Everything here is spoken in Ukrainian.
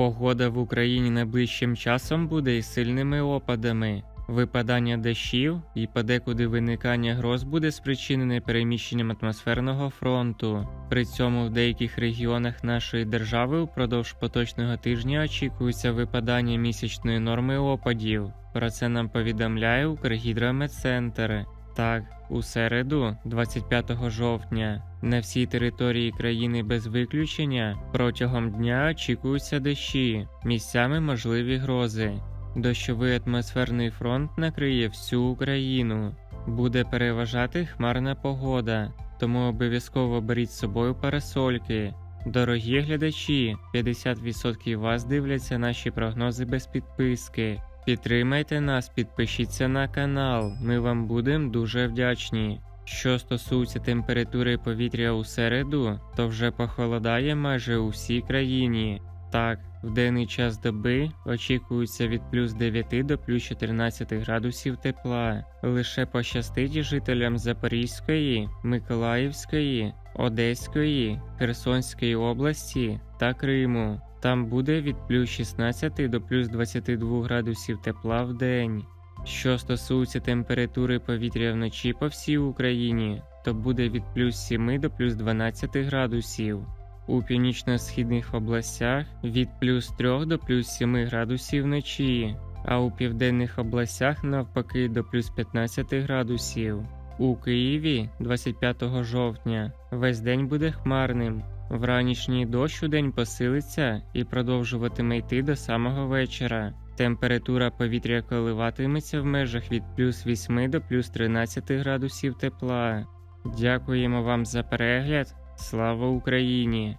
Погода в Україні найближчим часом буде із сильними опадами. Випадання дощів і подекуди виникання гроз буде спричинене переміщенням атмосферного фронту. При цьому в деяких регіонах нашої держави упродовж поточного тижня очікується випадання місячної норми опадів. Про це нам повідомляє Укргідрометцентр. Так, у середу, 25 жовтня, на всій території країни без виключення протягом дня очікуються дощі, місцями можливі грози. Дощовий атмосферний фронт накриє всю Україну. Буде переважати хмарна погода, тому обов'язково беріть з собою парасольки. Дорогі глядачі, 50% вас дивляться наші прогнози без підписки. Підтримайте нас, підпишіться на канал, ми вам будемо дуже вдячні. Що стосується температури повітря у середу, то вже похолодає майже у всій країні. Так, в денний час доби очікується від плюс 9 до плюс 14 градусів тепла. Лише пощастить жителям Запорізької, Миколаївської, Одеської, Херсонської області та Криму. Там буде від плюс 16 до плюс 22 градусів тепла в день. Що стосується температури повітря вночі по всій Україні, то буде від плюс 7 до плюс 12 градусів. У північно-східних областях від плюс 3 до плюс 7 градусів вночі, а у південних областях навпаки до плюс 15 градусів. У Києві 25 жовтня весь день буде хмарним. Вранішній дощ у день посилиться і продовжуватиме йти до самого вечора. Температура повітря коливатиметься в межах від плюс 8 до плюс 13 градусів тепла. Дякуємо вам за перегляд. Слава Україні!